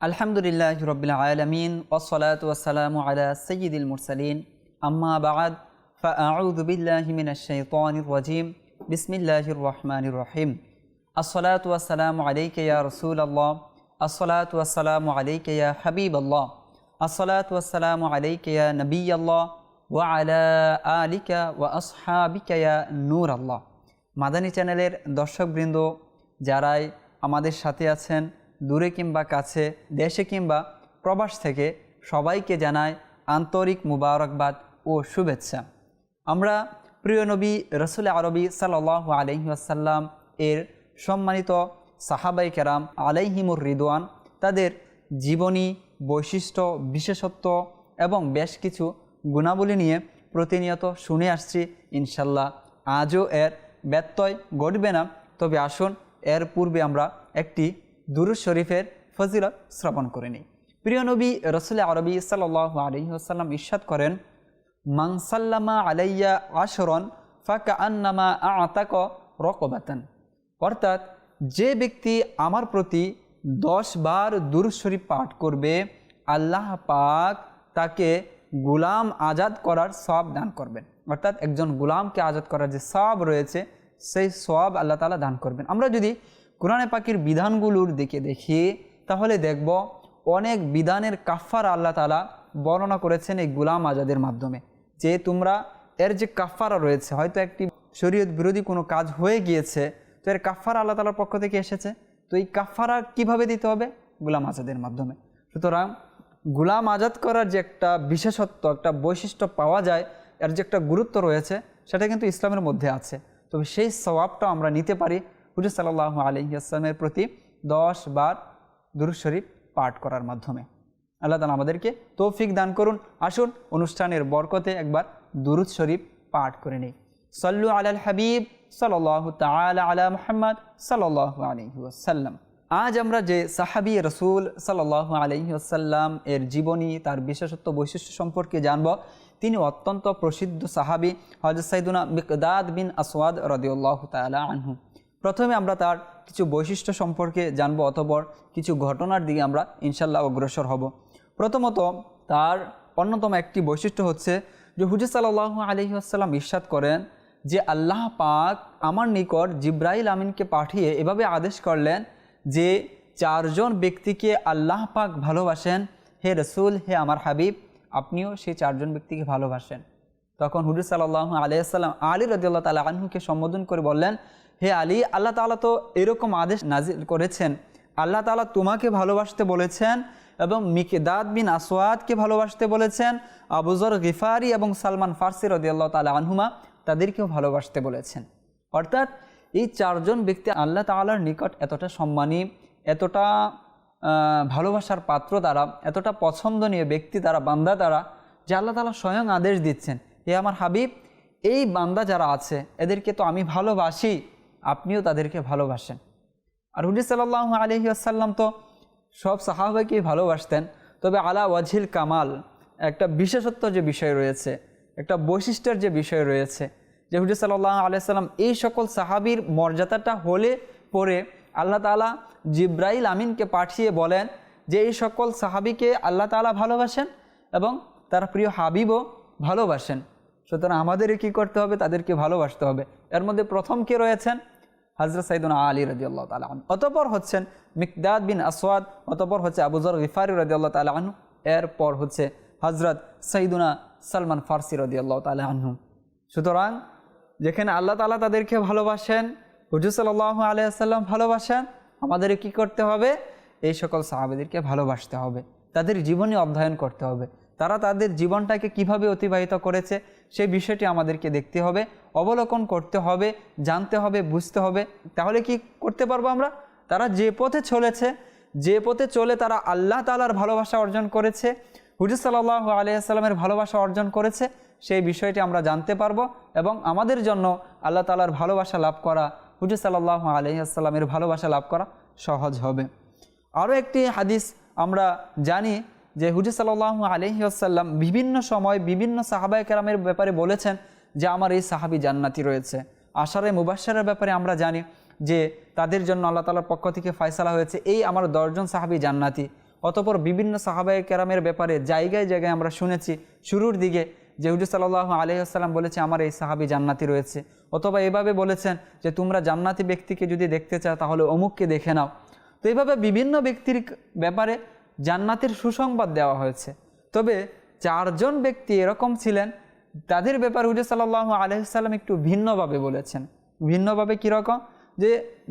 আলহামদুলিল্লাহ রবিল্লা আলমিন ওসলাত ওসালাম আলা সঈদুল মুরসালিন। আম্মা বাদ ফাউদ্দিল্লাহিমিনাশাইতানিরাজিম বিসমিল্লাহির রহমানির রহিম। আসসালাত ওয়াসালাম আলাইকে ইয়া রসুল আল্লাহ আসসালাত ওয়াসালাম আলাইকে ইয়া হাবিব আল্লাহ আসসালাত ওয়াসালাম আলাইকে ইয়া নবী আল্লাহ ওয়া আলা আলিকা ওয়া আসহাবিকা ইয়া নূর আল্লাহ মাদানী চ্যানেলের দর্শকবৃন্দ, যারাই আমাদের সাথে আছেন দূরে কিংবা কাছে, দেশে কিংবা প্রবাস থেকে সবাইকে জানায় আন্তরিক মুবারকবাদ ও শুভেচ্ছা। আমরা প্রিয় নবী রসুল আরবি সাল্লাহ আলহিহাসাল্লাম এর সম্মানিত সাহাবাই কেরাম আলাইহিমুর রিদওয়ান, তাদের জীবনী, বৈশিষ্ট্য, বিশেষত্ব এবং বেশ কিছু গুণাবলী নিয়ে প্রতিনিয়ত শুনে আসছি ইনশাল্লাহ আজও এর ব্যত্যয় ঘটবে না, তবে আসুন এর পূর্বে আমরা একটি দুরুজ শরীফের ফজিলত শ্রবণ করে নিই। প্রিয় নবী, রসুল আরবি সাল্লাহ আলহিহাসাল্লাম ইস্বাদ করেন মাংসাল্লামা আলাইয়া আশরন ফাঁকা আন্নামা আতাক রকবাতান। অর্থাৎ, যে ব্যক্তি আমার প্রতি দশ বার দুরুজ শরীফ পাঠ করবে, আল্লাহ পাক তাকে গুলাম আজাদ করার সব দান করবেন। অর্থাৎ, একজন গুলামকে আজাদ করার যে সব রয়েছে, সেই সব আল্লাহ তালা দান করবেন। আমরা যদি কোরআনে পাখির বিধানগুলোর দিকে দেখি, তাহলে দেখব অনেক বিধানের কাফার আল্লাহ তালা বর্ণনা করেছেন এই গুলাম আজাদের মাধ্যমে। যে তোমরা, এর যে কাফারা রয়েছে, হয়তো একটি শরীয়ত বিরোধী কোনো কাজ হয়ে গিয়েছে, তো এর কাফারা আল্লাহ তালার পক্ষ থেকে এসেছে। তো এই কাফারা কীভাবে দিতে হবে? গুলাম আজাদের মাধ্যমে। সুতরাং গুলাম আজাদ করার যে একটা বিশেষত্ব, একটা বৈশিষ্ট্য পাওয়া যায়, এর যে একটা গুরুত্ব রয়েছে, সেটা কিন্তু ইসলামের মধ্যে আছে। তবে সেই স্বভাবটা আমরা নিতে পারি হুজুর সাল্লাহ আলহিহাস্লামের প্রতি দশ বার দুরুজ শরীফ পাঠ করার মাধ্যমে। আল্লাহ তালা আমাদেরকে তৌফিক দান করুন। আসুন, অনুষ্ঠানের বরকতে একবার দুরুদ শরীফ পাঠ করে নিই। সল্লু আলাল হাবিব সাল্লাহ তালা আলা মুহাম্মদ সাল্লাহ আলহি ওসাল্লাম আজ আমরা যে সাহাবি রসুল সাল্লাহ আলহি আসাল্লাম এর জীবনী, তার বিশেষত্ব বৈশিষ্ট্য সম্পর্কে জানব। তিনি অত্যন্ত প্রসিদ্ধ সাহাবি হজরত সাইদুনা মিকদাদ বিন আসওয়াদ রদিউল্লাহ তালা আনহু। প্রথমে আমরা তার কিছু বৈশিষ্ট্য সম্পর্কে জানব অতপর কিছু ঘটনার দিকে আমরা ইনশাল্লাহ অগ্রসর হব। প্রথমত, তার অন্যতম একটি বৈশিষ্ট্য হচ্ছে যে হুজুর সাল্লাহ আলহি আসসালাম ইস্বাদ করেন যে আল্লাহ পাক আমার নিকট জিব্রাইল আমিনকে পাঠিয়ে এভাবে আদেশ করলেন যে চারজন ব্যক্তিকে আল্লাহ পাক ভালোবাসেন, হে রসুল, হে আমার হাবিব, আপনিও সেই চারজন ব্যক্তিকে ভালোবাসেন। তখন হুজুর সাল্লাহ আলিয়াল্লাম আলী রদিয়াল্লাহ তালা আনহুকে সম্বোধন করে বললেন হে আলী, আল্লাহ তালা তো এরকম আদেশ নাজিল করেছেন। আল্লাহ তালা তোমাকে ভালোবাসতে বলেছেন এবং মিকেদাদ বিন আসওয়াদকে ভালোবাসতে বলেছেন। আবুজর গিফারি এবং সালমান ফার্সি রদিয়াল্লাহ তালা আনহুমা তাদেরকেও ভালোবাসতে বলেছেন। অর্থাৎ এই চারজন ব্যক্তি আল্লাহ তালার নিকট এতটা সম্মানী, এতটা ভালোবাসার পাত্র তারা, এতটা পছন্দনীয় ব্যক্তি তারা, বান্দা তারা, যে আল্লাহ তালা স্বয়ং আদেশ দিচ্ছেন এ আমার হাবিব, এই বান্দা যারা আছে, এদেরকে তো আমি ভালোবাসি আপনিও তাদেরকে ভালোবাসেন। আর হুজি সাল্লাহ আলহি আসাল্লাম তো সব সাহাবাইকেই ভালোবাসতেন। তবে আলা ওয়াজিল কামাল একটা বিশেষত্ব যে বিষয় রয়েছে, একটা বৈশিষ্ট্যের যে বিষয় রয়েছে, যে হুজুর সাল্লাহ আলাইসাল্লাম এই সকল সাহাবির মর্যাদাটা হলে পরে আল্লাহ তালা জিব্রাইল আমিনকে পাঠিয়ে বলেন যে এই সকল সাহাবিকে আল্লাহ তালা ভালোবাসেন এবং তার প্রিয় হাবিবও ভালোবাসেন। সুতরাং আমাদের কি করতে হবে? তাদেরকে ভালোবাসতে হবে। এর মধ্যে প্রথম কে রয়েছেন? হজরত সাইদুন আলী রদিয়াল্লাহ তালা আনু অতপর হচ্ছেন মিকদাদ বিন আসওয়াদ, অতপর হচ্ছে আবুজর গিফারি রদিয়াল্লাহ তালা আনহু, এরপর হচ্ছে হজরত সঈদুনা সালমান ফার্সি রদিয়াল্লাহ তালা আনহু। সুতরাং যেখানে আল্লাহ তালা তাদেরকে ভালোবাসেন, হুজুর সাল্লাহ আলিয়াল্লাম ভালোবাসেন আমাদের কি করতে হবে? এই সকল সাহাবেদেরকে ভালোবাসতে হবে। তাদের জীবনী অধ্যয়ন করতে হবে। তারা তাদের জীবনটাকে কীভাবে অতিবাহিত করেছে সেই বিষয়টি আমাদেরকে দেখতে হবে, অবলোকন করতে হবে, জানতে হবে, বুঝতে হবে। তাহলে কি করতে পারব আমরা? তারা যে পথে চলেছে, যে পথে চলে তারা আল্লাহ তালার ভালোবাসা অর্জন করেছে, হুজুর সাল্লাহ আলিয়াস্লামের ভালোবাসা অর্জন করেছে, সেই বিষয়টি আমরা জানতে পারব এবং আমাদের জন্য আল্লাহ তালার ভালোবাসা লাভ করা, হুজুর সাল্লাহ আলহিহাস্লামের ভালোবাসা লাভ করা সহজ হবে। আরও একটি হাদিস আমরা জানি যে হুজুর সাল্লাহ আলহি আসাল্লাম বিভিন্ন সময় বিভিন্ন সাহাবায় কেরামের ব্যাপারে বলেছেন যে আমার এই সাহাবি জান্নাতি রয়েছে। আশারে মুবাসারের ব্যাপারে আমরা জানি যে তাদের জন্য আল্লাহ তালার পক্ষ থেকে ফয়সালা হয়েছে, এই আমার দশজন সাহাবি জান্নাতি। অতপর বিভিন্ন সাহাবায় কেরামের ব্যাপারে জায়গায় জায়গায় আমরা শুনেছি, শুরুর দিকে যে হুজুর সাল্লাহ আলহিহাস্লাম বলেছে, আমার এই সাহাবি জান্নাতি রয়েছে। অথবা এভাবে বলেছেন যে, তোমরা জান্নাতি ব্যক্তিকে যদি দেখতে চাও, তাহলে অমুককে দেখে নাও। তো এইভাবে বিভিন্ন ব্যক্তির ব্যাপারে জান্নাতের সুসংবাদ দেওয়া হয়েছে। তবে চারজন ব্যক্তি এরকম ছিলেন, তাদের ব্যাপারে হুজুর সাল্লাহ আলহিসাল্লাম একটু ভিন্নভাবে বলেছেন। ভিন্নভাবে কীরকম যে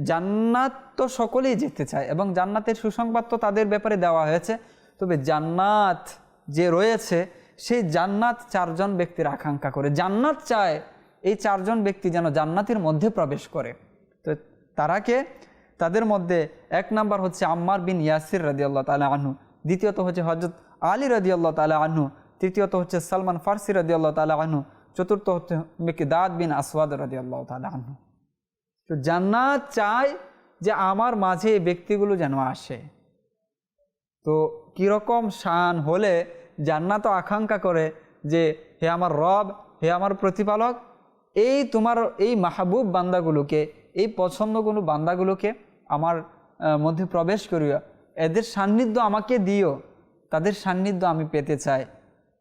জান্নাত তো সকলেই যেতে চায় এবং জান্নাতের সুসংবাদ তো তাদের ব্যাপারে দেওয়া হয়েছে। তবে জান্নাত যে রয়েছে, সেই জান্নাত চারজন ব্যক্তির আকাঙ্ক্ষা করে। জান্নাত চায়, এই চারজন ব্যক্তি যেন জান্নাতের মধ্যে প্রবেশ করে। তো তারাকে তাদের মধ্যে এক নাম্বার হচ্ছে আম্মার বিন ইয়াসির রাজি আল্লাহ তালা আনহু। দ্বিতীয়ত হচ্ছে হজরত আলী রাজি আল্লাহ তালা আনহু। তৃতীয়ত হচ্ছে সালমান ফার্সি রাজি আল্লাহ তালা আনহু। চতুর্থ হচ্ছে মিকিদাদ বিন আসওয়াদ রাজি আল্লাহ তালা আনহু। তো জান্নাত চায় যে আমার মাঝে এই ব্যক্তিগুলো যেন আসে। তো কীরকম শান হলে জান্নাত আকাঙ্ক্ষা করে যে, হে আমার রব, হে আমার প্রতিপালক, এই তোমার, এই মাহবুব বান্দাগুলোকে, এই পছন্দগুলো বান্দাগুলোকে আমার মধ্যে প্রবেশ করিও। এদের সান্নিধ্য আমাকে দিও। তাদের সান্নিধ্য আমি পেতে চাই।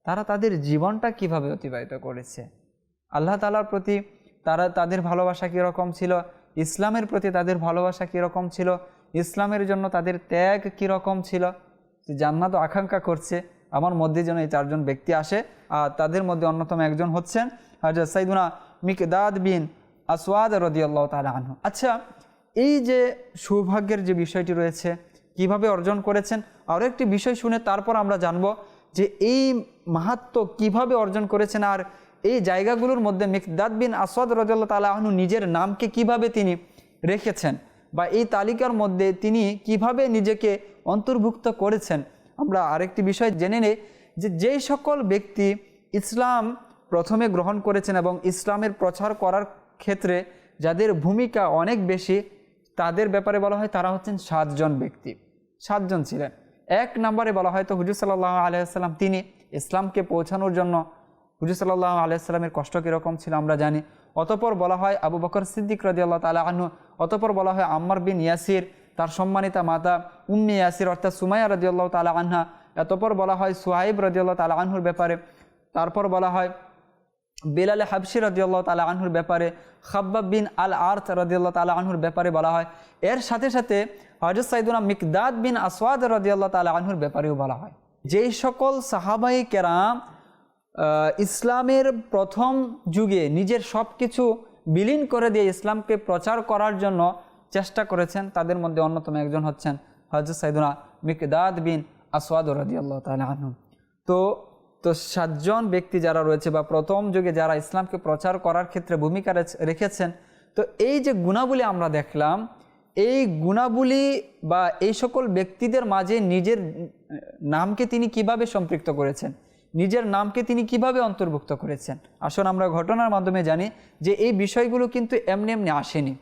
তারা তাদের জীবনটা কীভাবে অতিবাহিত করেছে? আল্লাহ তালার প্রতি তারা, তাদের ভালোবাসা কীরকম ছিল? ইসলামের প্রতি তাদের ভালোবাসা কীরকম ছিল? ইসলামের জন্য তাদের ত্যাগ কীরকম ছিল? যে জান্নাত আকাঙ্ক্ষা করছে, আমার মধ্যে যেন এই চারজন ব্যক্তি আসে, আর তাদের মধ্যে অন্যতম একজন হচ্ছেন হাজর সাইদুনা মিকদাদ বিন আসওয়াদ রদিয়াল্লাহ তালা আনহু। আচ্ছা এই যে সৌভাগ্যের যে বিষয়টি রয়েছে, কীভাবে অর্জন করেছেন আরও একটি বিষয় শুনে তারপর আমরা জানব যে এই মাহাত্ম কীভাবে অর্জন করেছেন আর এই জায়গাগুলোর মধ্যে মিকদাদ বিন আসওয়াদ রদিয়াল্লাহ তালা আহনু নিজের নামকে কীভাবে তিনি রেখেছেন বা এই তালিকার মধ্যে তিনি কীভাবে নিজেকে অন্তর্ভুক্ত করেছেন, আমরা আরেকটি বিষয় জেনে নেই যে যেই সকল ব্যক্তি ইসলাম প্রথমে গ্রহণ করেছেন এবং ইসলামের প্রচার করার ক্ষেত্রে যাদের ভূমিকা অনেক বেশি তাদের ব্যাপারে বলা হয় তারা হচ্ছেন সাতজন ব্যক্তি, সাতজন ছিলেন। এক নম্বরে বলা হয় তো হুজুর সাল্লাহ আলাইসাল্লাম তিনি ইসলামকে পৌঁছানোর জন্য হুজুর সাল্লাহ আলাইসাল্লামের কষ্ট কীরকম ছিল আমরা জানি। অতপর বলা হয় আবু বকর সিদ্দিক রাজি আল্লাহ তালা আনহু, অতপর বলা হয় আম্মার বিন ইয়াসির, তার সম্মানিতা মাতা উম্মি ইয়াসির অর্থাৎ সুমাইয়া রাজি আল্লাহ তালা আনহা, এতপর বলা হয় সোহাইব রাজি আল্লাহ তালা আনহুর ব্যাপারে, তারপর বলা হয় বেলাল হাবসি রাজিউল্লাহ তালা আনহুর ব্যাপারে, খাব্বাব বিন আল আর্থ রাজিউল্লাহ তালা আনহুর ব্যাপারে বলা হয়। এর সাথে সাথে হজরত সাইদুনা মিকদাদ বিন আসওয়াদ রাজিউল্লাহ তালা আনহুর ব্যাপারেও বলা হয়। যেই সকল সাহাবাই কেরাম ইসলামের প্রথম যুগে নিজের সব কিছু বিলীন করে দিয়ে ইসলামকে প্রচার করার জন্য চেষ্টা করেছেন, তাদের মধ্যে অন্যতম একজন হচ্ছেন হজরত সাইদুনা মিকদাদ বিন আসওয়াদ রাজিউল্লাহ তালা আনহু। তো তো সাতজন ব্যক্তি যারা রয়েছে বা প্রথম যুগে যারা ইসলামকে প্রচার করার ক্ষেত্রে ভূমিকা রেখেছেন, তো এই যে গুণাবলী আমরা দেখলাম, এই গুণাবলী বা এই সকল ব্যক্তিদের মাঝে নিজের নামকে তিনি কীভাবে সম্পৃক্ত করেছেন, নিজের নামকে তিনি কীভাবে অন্তর্ভুক্ত করেছেন? আসুন আমরা ঘটনার মাধ্যমে জানি যে এই বিষয়গুলো কিন্তু এমনি এমনি আসেনি।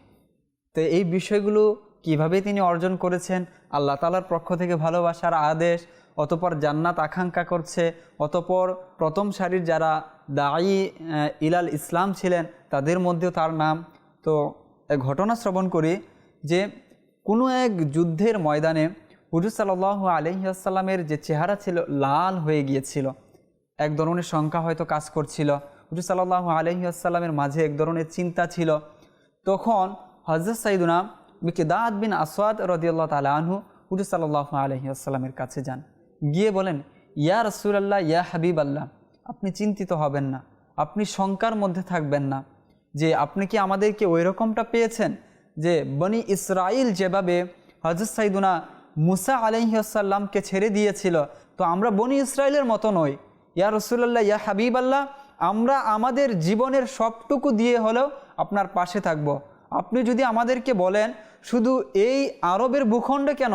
তো এই বিষয়গুলো কীভাবে তিনি অর্জন করেছেন, আল্লাহ তালার পক্ষ থেকে ভালোবাসার আদেশ, অতপর জান্নাত আকাঙ্ক্ষা করছে, অতপর প্রথম সারির যারা দায়ী ইলাল ইসলাম ছিলেন, তাদের মধ্যেও তার নাম। তো ঘটনা শ্রবণ করি যে কোনো এক যুদ্ধের ময়দানে হুজুর সাল্লাহ আলহিহাসাল্লামের যে চেহারা ছিল, লাল হয়ে গিয়েছিল। এক ধরনের সংখ্যা হয়তো কাজ করছিল। হুজুর সাল্লাহ আলহিহাসাল্লামের মাঝে এক ধরনের চিন্তা ছিল। তখন হজরত সাইদুনা মিকিদাদ বিন আসওয়াদ রদিয়াল্লাহ তালা আনহু হুজুর সাল্লাহ আলহিহাসাল্লামের কাছে যান গিয়ে বলেন, ইয়া রসুলাল্লাহ, ইয়া হাবিব আল্লাহ আপনি চিন্তিত হবেন না, আপনি শঙ্কার মধ্যে থাকবেন না যে আপনি কি আমাদেরকে ওই রকমটা পেয়েছেন যে বনি ইসরাইল যেভাবে হজরত সাইদুনা মুসা আলহিহাসাল্লামকে ছেড়ে দিয়েছিল, তো আমরা বনি ইসরায়েলের মতো নই ইয়া রসুল্লাহ ইয়া হাবিব আল্লাহ আমরা আমাদের জীবনের সবটুকু দিয়ে হলেও আপনার পাশে থাকব। আপনি যদি আমাদেরকে বলেন শুধু এই আরবের ভূখণ্ডে কেন?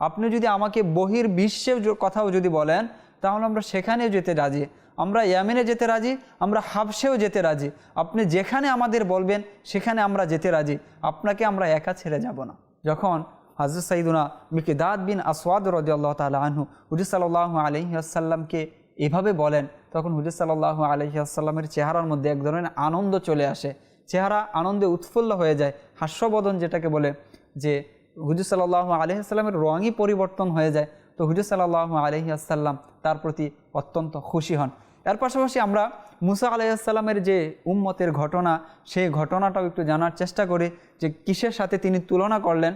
আপনি যদি আমাকে বহির বিশ্বের কথাও যদি বলেন, তাহলে আমরা সেখানেও যেতে রাজি। আমরা ইয়ামেনে যেতে রাজি, আমরা হাবসেও যেতে রাজি। আপনি যেখানে আমাদের বলবেন, সেখানে আমরা যেতে রাজি। আপনাকে আমরা একা ছেড়ে যাব না। যখন হাজরত সাইদুনা মিকিদাদ বিন আসওয়াদ রদি আল্লাহ তালা আনহু হুজুর সাল্লাহ আলহিহাসাল্লামকে এভাবে বলেন, তখন হুজুর সাল্লাহ আলহিহাসাল্লামের চেহারার মধ্যে এক ধরনের আনন্দ চলে আসে। চেহারা আনন্দে উৎফুল্ল হয়ে যায় হাস্যবদন যেটাকে বলে, যে হুজুর সাল্লাহ আলহিহাস্লামের রঙই পরিবর্তন হয়ে যায়, তো হুজুর সাল্লাহ আলহি আসাল্লাম তার প্রতি অত্যন্ত খুশি হন। এর পাশাপাশি আমরা মুসা আলাইসাল্লামের যে উম্মতের ঘটনা, সেই ঘটনাটাও একটু জানার চেষ্টা করি, যে কিসের সাথে তিনি তুলনা করলেন,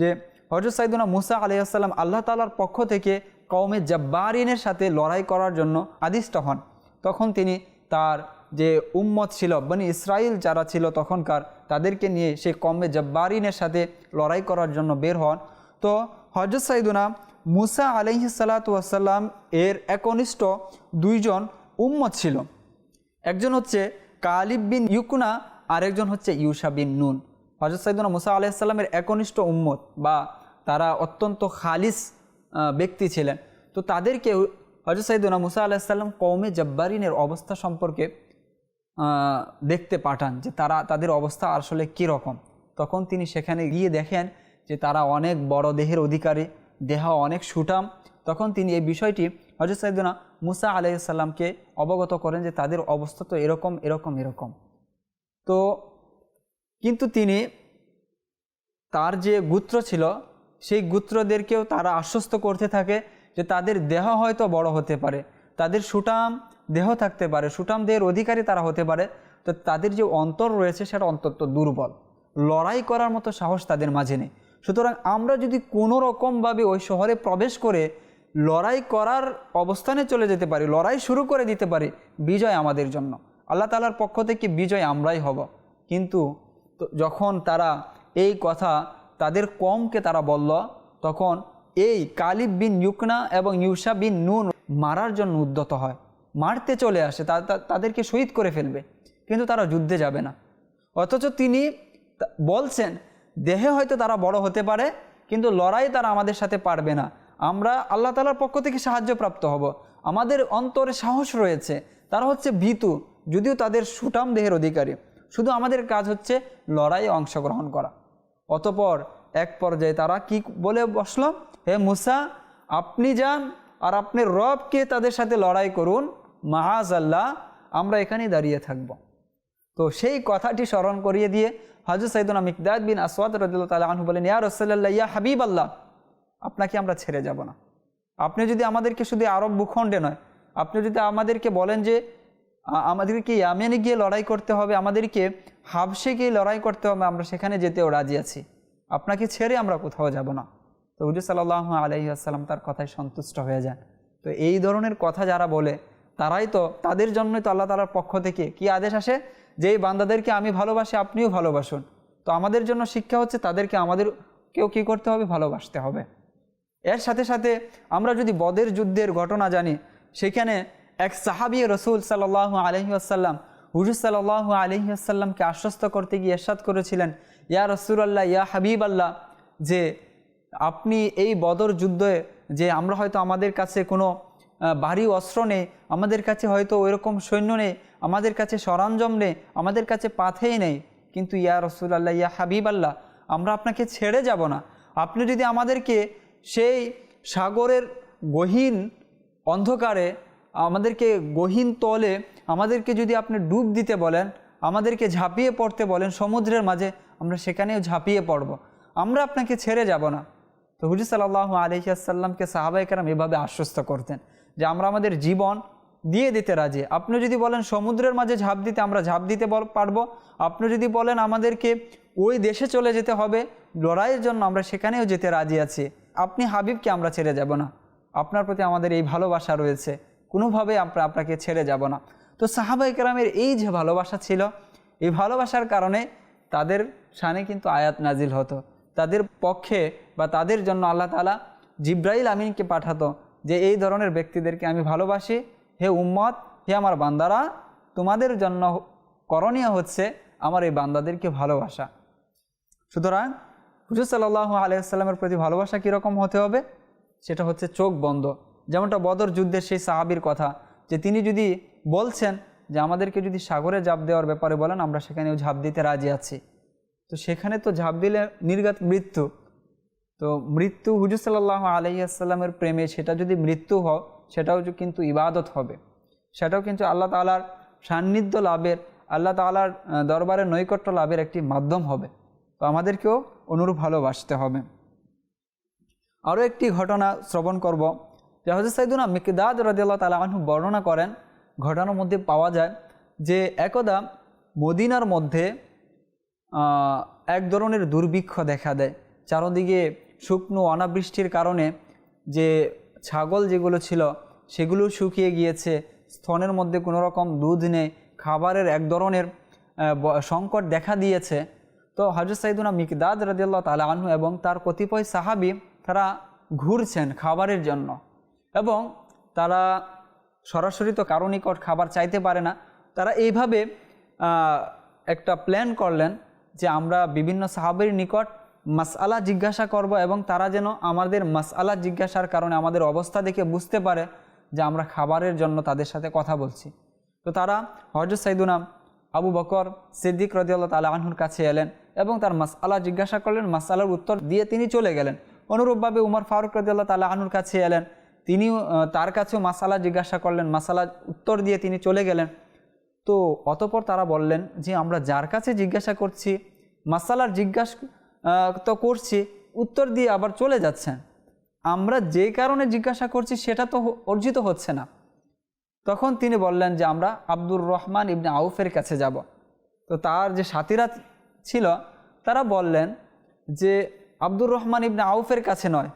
যে হজরত সাইদুনা মুসা আলাইসাল্লাম আল্লাহ তালার পক্ষ থেকে কৌমে জব্বারিনের সাথে লড়াই করার জন্য আদিষ্ট হন। তখন তিনি তার যে উম্মত ছিল মানে ইসরায়েল যারা ছিল তখনকার, তাদেরকে নিয়ে সে কমে জব্বারিনের সাথে লড়াই করার জন্য বের হন। তো হজরত সাইদুনা মুসা আলহি সাল্লাতাম এর একনিষ্ঠ দুইজন উম্মত ছিল। একজন হচ্ছে কালিব বিন ইউকুনা, আরেকজন হচ্ছে ইউসা বিন নুন। হজরত সাইদুনা মুসা আলাইসাল্লামের একনিষ্ঠ উম্মত বা তারা অত্যন্ত খালিস ব্যক্তি ছিলেন। তো তাদেরকে হজরত সাইদুনা মুসা আলাহিসাল্লাম কৌমে জব্বারিনের অবস্থা সম্পর্কে দেখতে পাঠান যে তারা, তাদের অবস্থা আসলে কী রকম তখন তিনি সেখানে গিয়ে দেখেন যে তারা অনেক বড় দেহের অধিকারী, দেহ অনেক সুটাম তখন তিনি এই বিষয়টি হজরত সাইদুনা মুসা আলাইসাল্লামকে অবগত করেন যে তাদের অবস্থা তো এরকম এরকম এরকম। তো কিন্তু তিনি তার যে গুত্র ছিল, সেই গুত্রদেরকেও তারা আশ্বস্ত করতে থাকে যে তাদের দেহ হয়তো বড় হতে পারে, তাদের সুটাম দেহ থাকতে পারে, সুটাম দেহের অধিকারী তারা হতে পারে, তো তাদের যে অন্তর রয়েছে সেটা অন্তত দুর্বল। লড়াই করার মতো সাহস তাদের মাঝে নেই। সুতরাং আমরা যদি কোনো রকমভাবে ওই শহরে প্রবেশ করে লড়াই করার অবস্থানে চলে যেতে পারি, লড়াই শুরু করে দিতে পারি, বিজয় আমাদের জন্য। আল্লাহ তালার পক্ষ থেকে বিজয় আমরাই হব। কিন্তু যখন তারা এই কথা তাদের কমকে তারা বলল, তখন এই কালিব বিন ইউকনা এবং ইউসা বিন নুন মারার জন্য উদ্যত হয়। মারতে চলে আসে তাদেরকে শহীদ করে ফেলবে, কিন্তু তারা যুদ্ধে যাবে না। অথচ তিনি বলছেন, দেহে হয়তো তারা বড় হতে পারে, কিন্তু লড়াই তারা আমাদের সাথে পারবে না। আমরা আল্লাহ তালার পক্ষ থেকে সাহায্যপ্রাপ্ত হব। আমাদের অন্তরে সাহস রয়েছে, তারা হচ্ছে ভীতু, যদিও তাদের সুটাম দেহের অধিকারী। শুধু আমাদের কাজ হচ্ছে লড়াইয়ে অংশগ্রহণ করা। অতপর এক পর্যায়ে তারা কি বলে বসল? হে মুসা, আপনি যান আর আপনি রবকে তাদের সাথে লড়াই করুন। মাহাজ আল্লাহ, আমরা এখানেই দাঁড়িয়ে থাকব। তো সেই কথাটি স্মরণ করিয়ে দিয়ে হাজর সাইদুনা মিকদাদ বিন আসওয়াদ রদুল্লাহ তালা আনহু বলেন, ইয়া রসল্লাহ ইয়া হাবিব আল্লাহ, আপনাকে আমরা ছেড়ে যাব না। আপনি যদি আমাদেরকে শুধু আরব ভূখণ্ডে নয়, আপনি যদি আমাদেরকে বলেন যে আমাদেরকে ইয়ামেনে গিয়ে লড়াই করতে হবে, আমাদেরকে হাবসে গিয়ে লড়াই করতে হবে, আমরা সেখানে যেতেও রাজি আছি। আপনাকে ছেড়ে আমরা কোথাও যাব না। তো হুজুর সাল্লাহ আলহি আসসালাম তার কথায় সন্তুষ্ট হয়ে যান। তো এই ধরনের কথা যারা বলে, তারাই তো তাদের জন্যই তো আল্লাহ তালার পক্ষ থেকে কি আদেশ আসে? যে এই বান্দাদেরকে আমি ভালোবাসি, আপনিও ভালোবাসুন। তো আমাদের জন্য শিক্ষা হচ্ছে তাদেরকে আমাদের কেউ কী করতে হবে? ভালোবাসতে হবে। এর সাথে সাথে আমরা যদি বদের যুদ্ধের ঘটনা জানি, সেখানে এক সাহাবি রসুল সাল্লাহ আলহি আসাল্লাম হুজুর সাল্লাহ আলহি আসাল্লামকে আশ্বস্ত করতে গিয়ে এরশাদ করেছিলেন, ইয়া রসুল আল্লাহ ইয়া হাবিব আল্লাহ যে আপনি এই বদর যুদ্ধে যে আমরা হয়তো আমাদের কাছে কোনো ভারী অস্ত্র নেই, আমাদের কাছে হয়তো ওইরকম সৈন্য নেই, আমাদের কাছে সরঞ্জাম নেই, আমাদের কাছে পাথেই নেই। কিন্তু ইয়া রসুল আল্লাহ ইয়া হাবিব আল্লাহ আমরা আপনাকে ছেড়ে যাব না। আপনি যদি আমাদেরকে সেই সাগরের গহীন অন্ধকারে, আমাদেরকে গহীন তলে, আমাদেরকে যদি আপনি ডুব দিতে বলেন, আমাদেরকে ঝাঁপিয়ে পড়তে বলেন সমুদ্রের মাঝে, আমরা সেখানেও ঝাঁপিয়ে পড়ব। আমরা আপনাকে ছেড়ে যাব না। তো হুজুর সাল্লাহ আলহিয়াসাল্লামকে সাহাবাই কারাম এভাবে আশ্বস্ত করতেন যে আমরা আমাদের জীবন দিয়ে দিতে রাজি। আপনি যদি বলেন সমুদ্রের মাঝে ঝাঁপ দিতে আমরা ঝাঁপ দিতে পারব, আপনি যদি বলেন আমাদেরকে ওই দেশে চলে যেতে হবে, লড়াইয়ের জন্য আমরা সেখানেও যেতে রাজি আছি, আপনি হাবিবকে আমরা ছেড়ে যাব না। আপনার প্রতি আমাদের এই ভালোবাসা রয়েছে, কোনোভাবে আমরা আপনাকে ছেড়ে যাব না। তো সাহাবাই কেরামের এই যে ভালোবাসা ছিল, এই ভালোবাসার কারণে তাদের সানে কিন্তু আয়াত নাজিল হতো। তাদের পক্ষে বা তাদের জন্য আল্লাহ তালা জিব্রাইল আমিনকে পাঠাতো যে এই ধরনের ব্যক্তিদেরকে আমি ভালোবাসি, হে উম্মত, হে আমার বান্দারা, তোমাদের জন্য করণীয় হচ্ছে আমার এই বান্দাদেরকে ভালোবাসা। সুতরাং হুজুর সাল্লাহ আলাইসাল্লামের প্রতি ভালোবাসা কীরকম হতে হবে? সেটা হচ্ছে চোখ বন্ধ। যেমনটা বদর যুদ্ধের সেই সাহাবির কথা, যে তিনি যদি বলছেন যে আমাদেরকে যদি সাগরে ঝাঁপ দেওয়ার ব্যাপারে বলেন, আমরা সেখানেও ঝাঁপ দিতে রাজি আছি। তো সেখানে তো ঝাঁপ দিলে নির্গাত মৃত্যু। তো মৃত্যু হুজুর সাল্লাহ আলহিয়াসাল্লামের প্রেমে সেটা যদি মৃত্যু হয় সেটাও কিন্তু ইবাদত হবে। সেটাও কিন্তু আল্লাহ তালার সান্নিধ্য লাভের আল্লাহ তালার আহ, দরবারের নৈকট্য লাভের একটি মাধ্যম হবে। তো আমাদেরকেও অনুরূপ ভালোবাসতে হবে। আরও একটি ঘটনা শ্রবণ করব। যে হজরত সাইদুনা মিকদাদ রদিয়াল্লাহ তালা আনহু বর্ণনা করেন ঘটনার মধ্যে পাওয়া যায় যে একদা মদিনার মধ্যে এক ধরনের দুর্ভিক্ষ দেখা দেয়। চারদিকে শুকনো অনাবৃষ্টির কারণে যে ছাগল যেগুলো ছিল, সেগুলো শুকিয়ে গিয়েছে। স্তনের মধ্যে কোনো রকম দুধ নেই। খাবারের এক ধরনের সংকট দেখা দিয়েছে। তো হজরত সাইদুনা মিকদাদ রাজিয়াল্লাহ তালা আনহু এবং তার কতিপয় সাহাবি, তারা ঘুরছেন খাবারের জন্য এবং তারা সরাসরি তো কারও নিকট খাবার চাইতে পারে না। তারা এইভাবে একটা প্ল্যান করলেন যে আমরা বিভিন্ন সাহাবের নিকট মাসআলা জিজ্ঞাসা করব এবং তারা যেন আমাদের মাসআলা জিজ্ঞাসার কারণে আমাদের অবস্থা দেখে বুঝতে পারে যে আমরা খাবারের জন্য তাদের সাথে কথা বলছি। তো তারা হজরত সাইদুনাম আবু বকর সিদ্দিক রদিয়াল্লাহ তালা আনহুর কাছে এলেন এবং তার মাসআলা জিজ্ঞাসা করলেন, মাসআলার উত্তর দিয়ে তিনি চলে গেলেন। অনুরূপভাবে উমর ফারুক রদিয়াল্লাহ তালা আনহুর কাছে এলেন। তিনিও তার কাছেও মাসালা জিজ্ঞাসা করলেন মাসালা উত্তর দিয়ে তিনি চলে গেলেন। তো অতপর তারা বললেন যে, আমরা যার কাছে জিজ্ঞাসা করছি মাসালার জিজ্ঞাসা তো করছি, উত্তর দিয়ে আবার চলে যাচ্ছেন। আমরা যে কারণে জিজ্ঞাসা করছি সেটা তো অর্জিত হচ্ছে না। তখন তিনি বললেন যে আমরা আব্দুর রহমান ইবনে আউফের কাছে যাব। তো তার যে সাথীরা ছিল, তারা বললেন যে আব্দুর রহমান ইবনে আউফের কাছে নয়,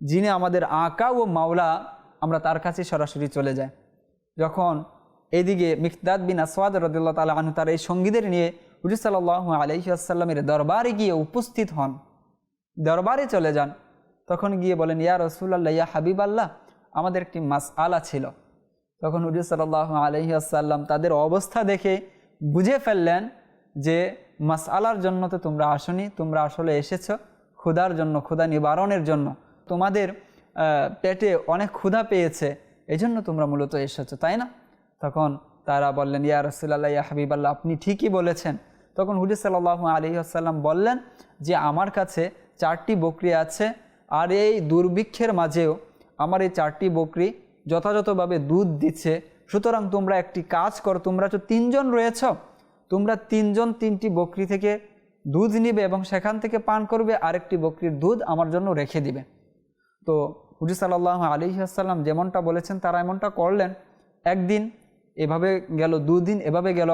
যিনি আমাদের আঁকা ও মাওলা, আমরা তার কাছে সরাসরি চলে যাই। যখন এদিকে মিকদাদ বিন আসওয়াদ রদুল্লাহ তালা আনহু তার এই সঙ্গীদের নিয়ে হুজুর সাল্লাহ আলহিহাসাল্লামের দরবারে গিয়ে উপস্থিত হন। দরবারে চলে যান। তখন গিয়ে বলেন, ইয়া রসুল্লাহ ইয়া হাবিব আল্লাহ আমাদের একটি মাস আলা ছিল। তখন হুজুর সাল্লাহ আলহিহাসাল্লাম তাদের অবস্থা দেখে বুঝে ফেললেন যে মাস আলার জন্য তো তোমরা আসনি, তোমরা আসলে এসেছ ক্ষুধার জন্য ক্ষুধা নিবারণের জন্য। তোমাদের পেটে অনেক ক্ষুধা পেয়েছে এই জন্য তোমরা মূলত এসেছ, তাই না? তখন তারা বললেন, ইয়া রসুল্লাহ ইয়া হাবিব আল্লাহ আপনি ঠিকই বলেছেন। তখন হুজুর সাল্লাহ আলী আসাল্লাম বললেন যে, আমার কাছে চারটি বকরি আছে আর এই দুর্ভিক্ষের মাঝেও আমার এই চারটি বকরি যথাযথভাবে দুধ দিচ্ছে। সুতরাং তোমরা একটি কাজ করো, তোমরা তো তিনজন রয়েছ, তোমরা তিনজন তিনটি বকরি থেকে দুধ নিবে এবং সেখান থেকে পান করবে, আরেকটি বকরির দুধ আমার জন্য রেখে দিবে। তো হুজুর সাল্লাহ আলী আসাল্লাম যেমনটা বলেছেন, তারা এমনটা করলেন। একদিন এভাবে গেল, দুদিন এভাবে গেল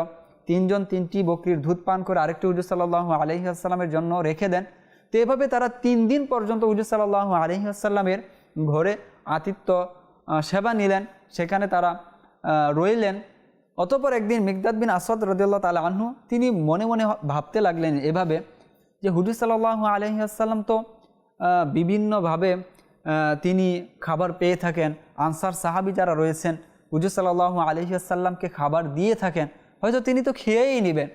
তিনজন তিনটি বকরির দুধ পান করে আরেকটি হুজুর সাল্লাহ আলহি জন্য রেখে দেন। তো এভাবে তারা তিন দিন পর্যন্ত হুজুর সাল্লাহ আলহি আসসালামের ঘরে আতিথ্য সেবা নিলেন। সেখানে তারা রইলেন। অতপর একদিন মিকদাদ বিন আসাদ রদিয়াল্লাহ তালা আনহু, তিনি মনে মনে ভাবতে লাগলেন এভাবে যে হুজুর সাল্লাহ আলহি তো বিভিন্নভাবে তিনি খাবার পেয়ে থাকেন। আনসার সাহাবি যারা রয়েছেন, হুজুর সাল্লাহ আলহিহাসাল্লামকে খাবার দিয়ে থাকেন। হয়তো তিনি তো খেয়েই নেবেন।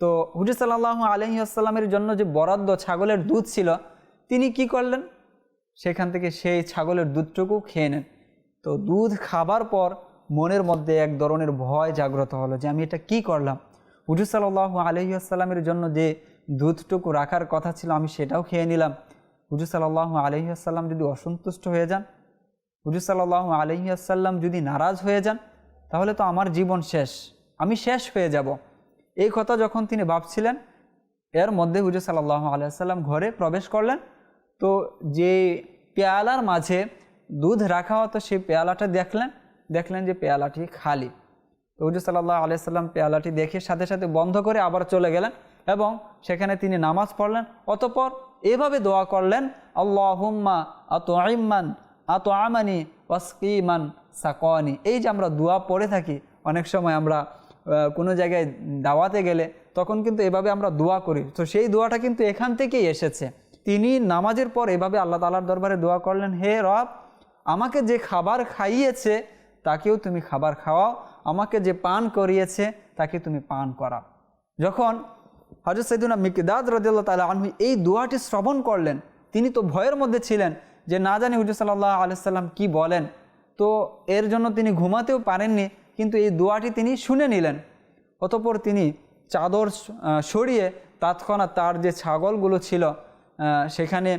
তো হুজুর সাল্লাহ আলহিহাসাল্লামের জন্য যে বরাদ্দ ছাগলের দুধ ছিল, তিনি কি করলেন? সেখান থেকে সেই ছাগলের দুধটুকু খেয়ে নেন। তো দুধ খাবার পর মনের মধ্যে এক ধরনের ভয় জাগ্রত হলো যে আমি এটা কি করলাম? হুজুর সাল্লাহ আলহিহাসাল্লামের জন্য যে দুধটুকু রাখার কথা ছিল, আমি সেটাও খেয়ে নিলাম। হুজুর সাল্লাহ যদি অসন্তুষ্ট হয়ে যান, হুজুর সাল্লাহ যদি নারাজ হয়ে যান, তাহলে তো আমার জীবন শেষ। আমি শেষ হয়ে যাব। এই কথা যখন তিনি ভাবছিলেন, এর মধ্যে হুজুর সাল্লাহ আলাইসাল্লাম ঘরে প্রবেশ করলেন। তো যে পেয়ালার মাঝে দুধ রাখা হতো, সেই পেয়ালাটা দেখলেন দেখলেন যে পেয়ালাটি খালি। তো হুজুর সাল্লাহ আলাইসাল্লাম পেয়ালাটি দেখে সাথে সাথে বন্ধ করে আবার চলে গেলেন এবং সেখানে তিনি নামাজ পড়লেন। অতপর এভাবে দোয়া করলেন আল্লাহ হুম্মা আত আইম্মান আত আমানি ওয়াসকিমান সাকওয়ানি। এই যে আমরা দোয়া পড়ে থাকি, অনেক সময় আমরা কোনো জায়গায় দাওয়াতে গেলে তখন কিন্তু এভাবে আমরা দোয়া করি। তো সেই দোয়াটা কিন্তু এখান থেকেই এসেছে। তিনি নামাজের পর এভাবে আল্লাহ তালার দরবারে দোয়া করলেন, হে রব, আমাকে যে খাবার খাইয়েছে, তাকেও তুমি খাবার খাওয়াও। আমাকে যে পান করিয়েছে, তাকে তুমি পান করাও। যখন হজরত সৈদুনা মিকদাদ রদিল্লা তালা আনহু এই দোয়াটি শ্রবণ করলেন, তিনি তো ভয়ের মধ্যে ছিলেন যে, না জানি হুজুর সাল্লাহ আলাইসাল্লাম কি বলেন? তো এর জন্য তিনি ঘুমাতেও পারেননি। কিন্তু এই দোয়াটি তিনি শুনে নিলেন। অতপর তিনি চাদর সরিয়ে তৎক্ষণাৎ তার যে ছাগলগুলো ছিল সেখানে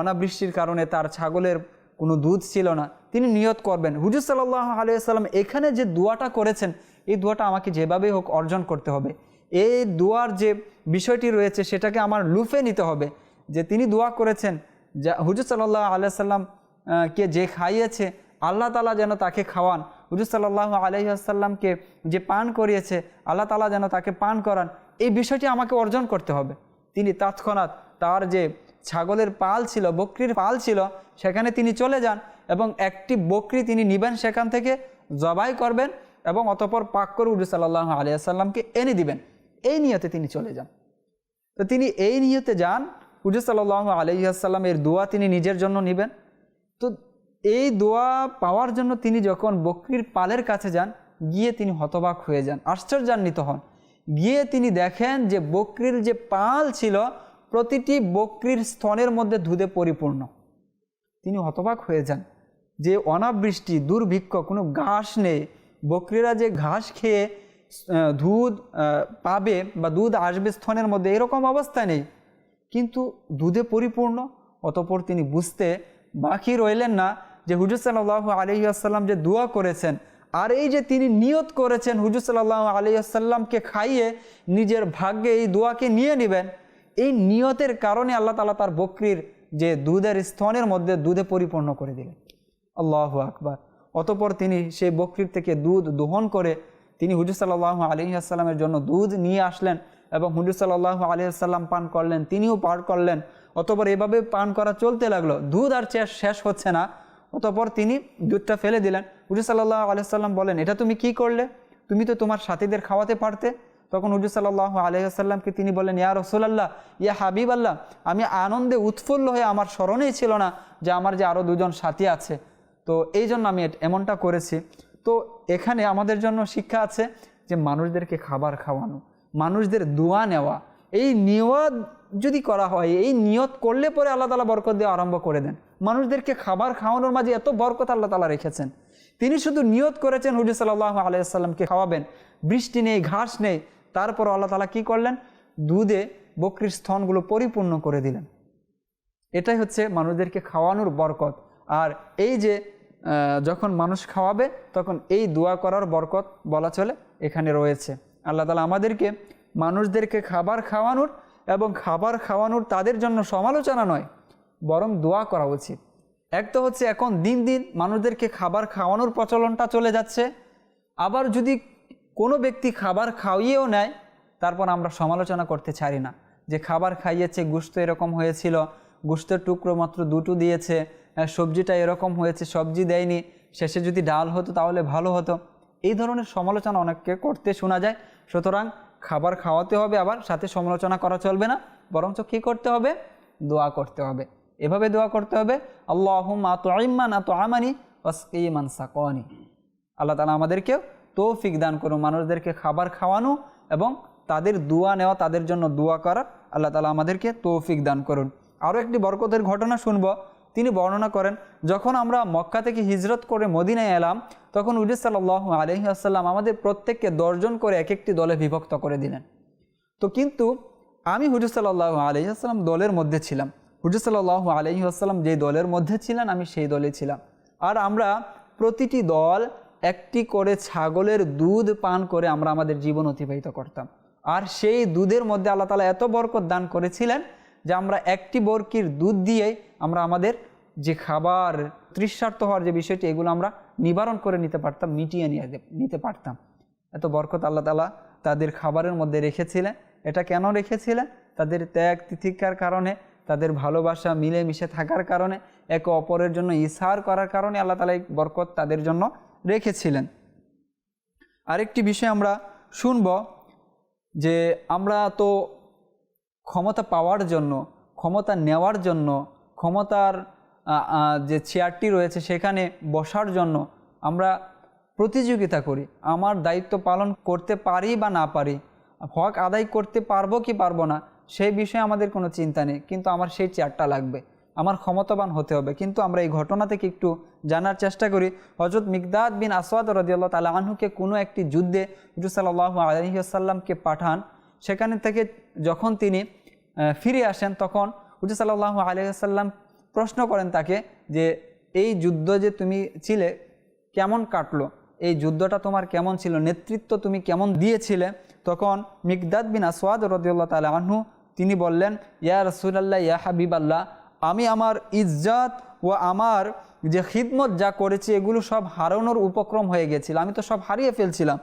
অনাবৃষ্টির কারণে তার ছাগলের কোনো দুধ ছিল না। তিনি নিয়ত করবেন, হুজুর সাল্লাহ আলিয়াল্লাম এখানে যে দোয়াটা করেছেন, এই দোয়াটা আমাকে যেভাবেই হোক অর্জন করতে হবে। এই দোয়ার যে বিষয়টি রয়েছে, সেটাকে আমার লুফে নিতে হবে। যে তিনি দোয়া করেছেন, যা হুজুর সাল্লাহ আলাইসাল্লাম কে যে খাইয়েছে, আল্লাহ তালা যেন তাকে খাওয়ান। হুজুর সাল্লাহ আলহিহাসাল্লামকে যে পান করিয়েছে, আল্লাহ তালা যেন তাকে পান করান, এই বিষয়টি আমাকে অর্জন করতে হবে। তিনি তৎক্ষণাৎ তার যে ছাগলের পাল ছিল, বকরির পাল ছিল, সেখানে তিনি চলে যান এবং একটি বকরি তিনি নিবেন সেখান থেকে, জবাই করবেন এবং অতপর পাক করে হুজুর সাল্লাহ আলিয়াসাল্লামকে এনে দিবেন। এই নিয়তে তিনি চলে যান। তো তিনি এই নিয়তে যান, হুজুর সাল্লাহ এর দোয়া তিনি নিজের জন্য নেবেন। তো এই দোয়া পাওয়ার জন্য তিনি যখন বকরির পালের কাছে যান, গিয়ে তিনি হতবাক হয়ে যান, আশ্চর্যান্বিত হন। গিয়ে তিনি দেখেন যে বকরির যে পাল ছিল, প্রতিটি বকরির স্তনের মধ্যে দুধে পরিপূর্ণ। তিনি হতবাক হয়ে যান যে অনাবৃষ্টি, দুর্ভিক্ষ, কোনো ঘাস নেই। বকরিরা যে ঘাস খেয়ে দুধ পাবে বা দুধ আসবে স্তনের মধ্যে, এরকম অবস্থা নেই। কিন্তু দুধে পরিপূর্ণ, অতপর তিনি বুঝতে বাকি রইলেন না যে হুজুর সাল্লাহ আলহিহাসাল্লাম যে দোয়া করেছেন, আর এই যে তিনি নিয়ত করেছেন হুজুর সাল্লাহ আলহিহাসাল্লামকে খাইয়ে নিজের ভাগ্যে এই দোয়াকে নিয়ে নেবেন, এই নিয়তের কারণে আল্লাহ তালা তার বকরির যে দুধের স্তনের মধ্যে দুধে পরিপূর্ণ করে দিলেন। আল্লাহ আকবার। অতপর তিনি সেই বকরির থেকে দুধ দোহন করে তিনি হুজুর সাল্লাহ আলহিহাসাল্লামের জন্য দুধ নিয়ে আসলেন এবং হুজুর সাল্লাহ আলহিহাসাল্লাম পান করলেন, তিনিও পান করলেন। অতপর এভাবে পান করা চলতে লাগল, দুধ আর চেয়ে শেষ হচ্ছে না। অতপর তিনি দুধটা ফেলে দিলেন। হুজুর সাল্লাহ আলহিহাল্লাম বলেন, এটা তুমি কি করলে? তুমি তো তোমার সাথীদের খাওয়াতে পারতে? তখন হুজুর সাল্লাহ আলহিহাসাল্লামকে তিনি বলেন ইয়া রসুলাল্লাহ, ইয়া হাবিব আল্লাহ আমি আনন্দে উৎফুল্ল হয়ে আমার স্মরণেই ছিল না যে আমার যে আরও দুজন সাথী আছে। তো এই জন্য আমি এমনটা করেছি। তো এখানে আমাদের জন্য শিক্ষা আছে যে মানুষদেরকে খাবার খাওয়ানো, মানুষদের দোয়া নেওয়া, এই নিয়ত যদি করা হয়, এই নিয়ত করলে পরে আল্লাহ তালা বরকত দেওয়া আরম্ভ করে দেন। মানুষদেরকে খাবার খাওয়ানোর মাঝে এত বরকত আল্লাহ তালা রেখেছেন। তিনি শুধু নিয়ত করেছেন হুজুর সাল্লাহ আলাইসাল্লামকে খাওয়াবেন। বৃষ্টি নেই, ঘাস নেই। তারপর আল্লাহ তালা কি করলেন? দুধে বকরির স্তনগুলো পরিপূর্ণ করে দিলেন। এটাই হচ্ছে মানুষদেরকে খাওয়ানোর বরকত। আর এই যে যখন মানুষ খাওয়াবে, তখন এই দোয়া করার বরকত বলা চলে, এখানে রয়েছে। আল্লাহ তালা আমাদেরকে, মানুষদেরকে খাবার খাওয়ানোর এবং খাবার খাওয়ানোর তাদের জন্য সমালোচনা নয়, বরং দোয়া করা উচিত। এক তো হচ্ছে এখন দিন দিন মানুষদেরকে খাবার খাওয়ানোর প্রচলনটা চলে যাচ্ছে। আবার যদি কোনো ব্যক্তি খাবার খাওয়িয়েও নেয়, তারপর আমরা সমালোচনা করতে ছাড়ি না। যে খাবার খাইয়েছে গুস্ত এরকম হয়েছিল গুস্তের টুকরো মাত্র দুটো দিয়েছে সবজিটা এরকম হয়েছে, সবজি দেয়নি, শেষে যদি ডাল হতো তাহলে ভালো হতো। এই ধরনের সমালোচনা অনেককে করতে শোনা যায়। সুতরাং খাবার খাওয়াতে হবে আবার, সাথে সমালোচনা করা চলবে না, বরঞ্চ কী করতে হবে? দোয়া করতে হবে। এভাবে দোয়া করতে হবে আল্লাহ মা তো আইম্মান তো আমানি ওয়াসকিমান সাকনি। আল্লাহ তালা আমাদেরকেও তৌফিক দান করুন, মানুষদেরকে খাবার খাওয়ানো এবং তাদের দোয়া নেওয়া, তাদের জন্য দোয়া করা আল্লাহ তালা আমাদেরকে তৌফিক দান করুন। আরও একটি বরকতের ঘটনা শুনব। তিনি বর্ণনা করেন, যখন আমরা মক্কা থেকে হিজরত করে মদিনায় এলাম, তখন উজির সাল্লাহ আলহি আসাল্লাম আমাদের প্রত্যেককে দর্জন করে এক একটি দলে বিভক্ত করে দিলেন। তো কিন্তু আমি হুজুর সাল্লাহ আলহি আসসালাম দলের মধ্যে ছিলাম। হুজুর সাল্লাহ আলহি আসসালাম যে দলের মধ্যে ছিলেন, আমি সেই দলে ছিলাম। আর আমরা প্রতিটি দল একটি করে ছাগলের দুধ পান করে আমরা আমাদের জীবন অতিবাহিত করতাম। আর সেই দুধের মধ্যে আল্লাহ তালা এত বরকত দান করেছিলেন যে আমরা একটি বরকির দুধ দিয়েই আমরা আমাদের যে খাবার, তৃষ্ণার্ত হওয়ার যে বিষয়টি, এগুলো আমরা নিবারণ করে নিতে পারতাম, মিটিয়ে নিয়ে নিতে পারতাম। এত বরকত আল্লাহ তালা তাদের খাবারের মধ্যে রেখেছিলেন। এটা কেন রেখেছিলেন? তাদের ত্যাগ তিথিকার কারণে, তাদের ভালোবাসা মিলেমিশে থাকার কারণে, একে অপরের জন্য ইসার করার কারণে আল্লাহ তালা এই বরকত তাদের জন্য রেখেছিলেন। আরেকটি বিষয় আমরা শুনব যে আমরা তো ক্ষমতা পাওয়ার জন্য, ক্ষমতা নেওয়ার জন্য, ক্ষমতার যে চেয়ারটি রয়েছে সেখানে বসার জন্য আমরা প্রতিযোগিতা করি। আমার দায়িত্ব পালন করতে পারি বা না পারি, হক আদায় করতে পারব কি পারব না, সেই বিষয়ে আমাদের কোনো চিন্তা নেই। কিন্তু আমার সেই চেয়ারটা লাগবে, আমার ক্ষমতাবান হতে হবে। কিন্তু আমরা এই ঘটনা থেকে একটু জানার চেষ্টা করি। হজরত মিকদাদ বিন আসওয়াদ রদিয়াল্লাহ তালা আনহুকে কোনো একটি যুদ্ধে হুজুর সাল্লাহ আলহিহাসাল্লামকে পাঠান সেখানে থেকে যখন তিনি ফিরে আসেন, তখন হুজুর সাল্লাহ আলহিহাসাল্লাম প্রশ্ন করেন তাকে যে, এই যুদ্ধ যে তুমি ছিলে কেমন কাটলো? এই যুদ্ধটা তোমার কেমন ছিল? নেতৃত্ব তুমি কেমন দিয়েছিলে? তখন মিকদাদ বিন আসওয়াদ রদিউল্লাহ তালা আনহু, তিনি বললেন, ইয়া রসুলাল্লাহ, ইয়া হাবিব আল্লাহ আমি আমার ইজ্জাত ও আমার যে খিদমত যা করেছি, এগুলো সব হারানোর উপক্রম হয়ে গেছিল। আমি তো সব হারিয়ে ফেলছিলাম।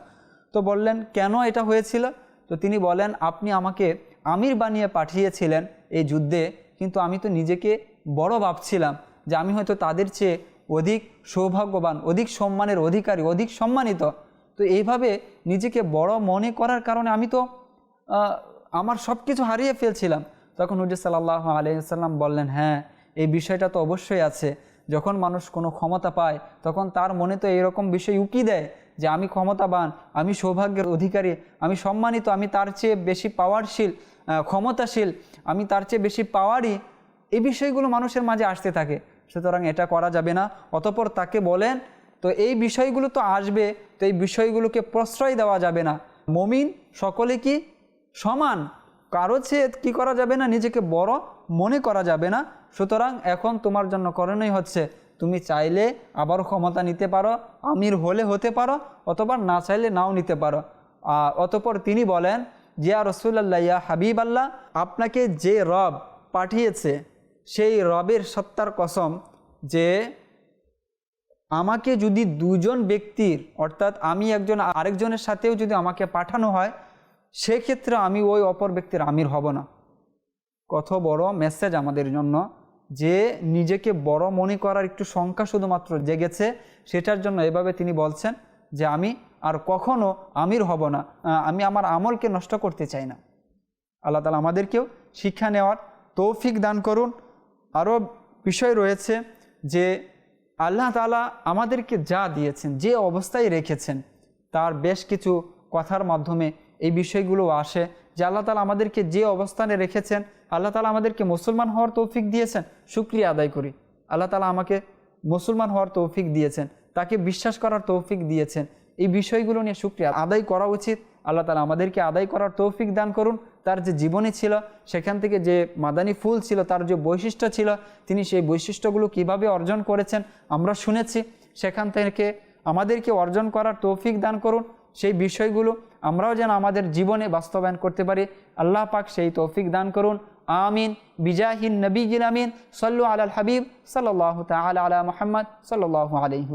তো বললেন, কেন এটা হয়েছিল? তো তিনি বলেন, আপনি আমাকে আমির বানিয়ে পাঠিয়েছিলেন এই যুদ্ধে, কিন্তু আমি তো নিজেকে বড় ভাবছিলাম যে আমি হয়তো তাদের চেয়ে অধিক সৌভাগ্যবান, অধিক সম্মানের অধিকারী, অধিক সম্মানিত। তো এইভাবে নিজেকে বড় মনে করার কারণে আমি তো আমার সব কিছু হারিয়ে ফেলছিলাম। তখন হুজুর সাল্লাহ আলিয়াল্লাম বললেন হ্যাঁ এই বিষয়টা তো অবশ্যই আছে। যখন মানুষ কোনো ক্ষমতা পায়, তখন তার মনে তো এইরকম বিষয় উকি দেয় যে আমি ক্ষমতাবান, আমি সৌভাগ্যের অধিকারী, আমি সম্মানিত, আমি তার চেয়ে বেশি পাওয়ারশীল ক্ষমতাশীল, আমি তার চেয়ে বেশি পাওয়ারই এই বিষয়গুলো মানুষের মাঝে আসতে থাকে। সুতরাং এটা করা যাবে না। অতপর তাকে বলেন, তো এই বিষয়গুলো তো আসবে, তো এই বিষয়গুলোকে প্রশ্রয় দেওয়া যাবে না। মমিন সকলে কি সমান? কারও চেয়ে কী করা যাবে না? নিজেকে বড় মনে করা যাবে না। সুতরাং এখন তোমার জন্য করণীয় হচ্ছে তুমি চাইলে আবারও ক্ষমতা নিতে পারো, আমির হলে হতে পারো, অথবা না চাইলে নাও নিতে পারো। অতপর তিনি বলেন জিয়া রসুল্লাহ ইয়া হাবিব আল্লাহ আপনাকে যে রব পাঠিয়েছে, সেই রবের সত্তার কসম যে আমাকে যদি দুজন ব্যক্তির, অর্থাৎ আমি একজন আরেকজনের সাথেও যদি আমাকে পাঠানো হয়, সেক্ষেত্রে আমি ওই অপর ব্যক্তির আমির হব না। কত বড় মেসেজ আমাদের জন্য। যে নিজেকে বড় মনে করার একটু সংখ্যা শুধুমাত্র জেগেছে, সেটার জন্য এভাবে তিনি বলছেন যে আমি আর কখনো আমির হব না আমি আমার আমলকে নষ্ট করতে চাই না। আল্লাহ তালা আমাদেরকেও শিক্ষা নেওয়ার তৌফিক দান করুন। আরও বিষয় রয়েছে যে আল্লাহ তালা আমাদেরকে যা দিয়েছেন, যে অবস্থায় রেখেছেন, তার বেশ কিছু কথার মাধ্যমে এই বিষয়গুলো আসে। যে আল্লাহ তালা আমাদেরকে যে অবস্থানে রেখেছেন, আল্লাহ তালা আমাদেরকে মুসলমান হওয়ার তৌফিক দিয়েছেন, শুক্রিয়া আদায় করি। আল্লাহ তালা আমাকে মুসলমান হওয়ার তৌফিক দিয়েছেন, তাকে বিশ্বাস করার তৌফিক দিয়েছেন। এই বিষয়গুলো নিয়ে শুক্রিয়া আদায় করা উচিত। আল্লাহ তালা আমাদেরকে আদায় করার তৌফিক দান করুন। তার যে জীবনী ছিল, সেখান থেকে যে মাদানী ফুল ছিল, তার যে বৈশিষ্ট্য ছিল, তিনি সেই বৈশিষ্ট্যগুলো কীভাবে অর্জন করেছেন, আমরা শুনেছি। সেখান থেকে আমাদেরকে অর্জন করার তৌফিক দান করুন। সেই বিষয়গুলো আমরাও যেন আমাদের জীবনে বাস্তবায়ন করতে পারি। আল্লাহ পাক সেই তৌফিক দান করুন। আমিন। বিজাহিন নবী আমিন। সল্লু আলাল হাবিব। সাল্লাহ তাল আলা মোহাম্মদ। সাল্লাহ আলহি